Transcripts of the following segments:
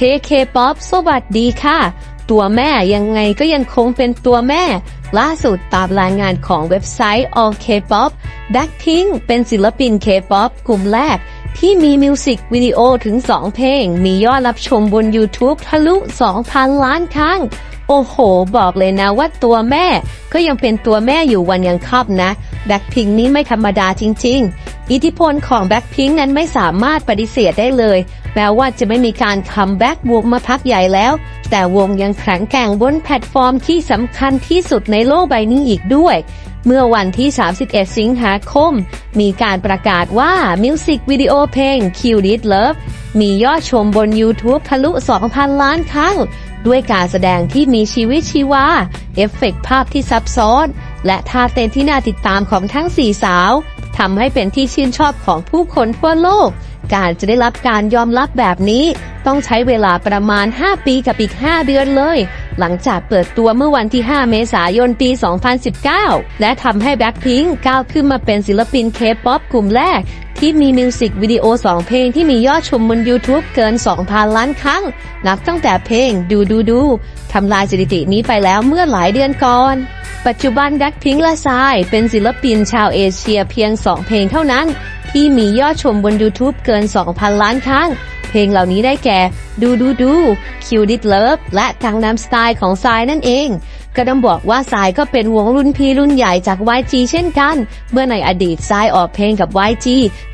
เทเคป๊อปสวัสดีค่ะ ตัวแม่ยังไงก็ยังคงเป็นตัวแม่ ล่าสุดตามรายงานของเว็บไซต์ All K-pop Blackpink เป็นศิลปิน K-pop กลุ่มแรก ที่มีมิวสิกวิดีโอถึง 2 เพลง มียอดรับชมบน YouTube ทะลุ 2,000 ล้านครั้ง โอ้โห บอกเลยนะว่าตัวแม่ ก็ยังเป็นตัวแม่อยู่วันยังค่ำนะแบ็คพิงนี้ไม่ธรรมดาจริง ๆ อิทธิพลของแบ็คพิงนั้นไม่สามารถปฏิเสธได้เลย แม้ว่าจะไม่มีการคัมแบ็กวงมาพักใหญ่แล้ว แต่วงยังแข็งแกร่งบนแพลตฟอร์มที่สำคัญที่สุดในโลกใบนี้อีกด้วย เมื่อวันที่ 31 สิงหาคม มีการประกาศว่ามิวสิกวิดีโอเพลง Q Did Love มียอดชมบน YouTube ทะลุ 2,000 ล้านครั้ง ด้วยการแสดงที่มีชีวิตชีวา เอฟเฟกต์ภาพที่ซับซ้อน และท่าเต้นที่น่าติดตามของทั้งสี่สาว ทำให้เป็นที่ชื่นชอบของผู้คนทั่วโลก การจะได้รับการยอมรับแบบนี้ ต้องใช้เวลาประมาณ 5 ปีกับอีก 5 เดือนเลย หลังจากเปิดตัวเมื่อวันที่ 5 เมษายน ปี 2019 และทำให้แบ็คพิงก้าวขึ้นมาเป็นศิลปินเคป๊อปกลุ่มแรก ที่มีมิวสิกวิดีโอ 2 เพลงที่มียอดชมบน YouTube เกิน 2,000 ล้านครั้ง นับตั้งแต่เพลงดูดูดูทำลายสถิตินี้ไปแล้วเมื่อหลายเดือนก่อนปัจจุบันแบ็คพิงและทรายเป็นศิลปินชาวเอเชียเพียง 2 เพลงเท่านั้น ที่มียอดชมบน YouTube เกิน 2,000 ล้านครั้ง เพลงเหล่านี้ได้แก่ดูดูดู Q Did Love และกังนำสไตล์ของทรายนั่นเองก็ต้องบอกว่าทรายก็เป็นวงรุ่นพี่รุ่นใหญ่จาก YG เช่นกัน เมื่อในอดีตทรายออกเพลงกับ YG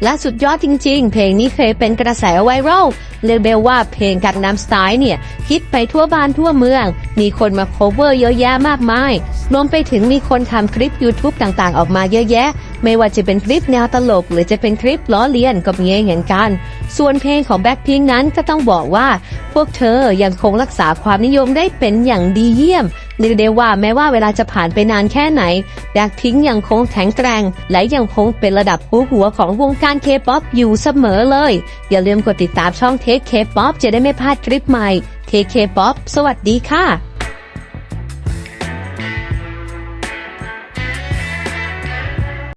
และสุดยอดจริง ๆ เพลงนี้เคยเป็นกระแสไวรัลเรียกได้ว่าเพลงกักน้ำสไตล์เนี่ยฮิตไปทั่วบ้านทั่วเมือง มีคนมา cover เยอะแยะมากมาย รวมไปถึงมีคนทำคลิป YouTube ต่างๆ ออกมาเยอะแยะ ไม่ว่าจะเป็นคลิปแนวตลก หรือจะเป็นคลิปล้อเลียนก็มีเหมือนกัน ส่วนเพลงของแบ็คพิงนั้นก็ต้องบอกว่า พวกเธอยังคงรักษาความนิยมได้เป็นอย่างดีเยี่ยมเรียกได้ว่าแม้ว่าเวลาจะผ่านไปนานแค่ไหนแบ็คพิงยังคงแข็งแกร่งและยังคงเป็นระดับหัวหัวของวงการเคป๊อปอยู่เสมอเลย อย่าลืมกดติดตามช่องเทคเคป๊อปจะได้ไม่พลาดคลิปใหม่เทคเคป๊อปสวัสดีค่ะ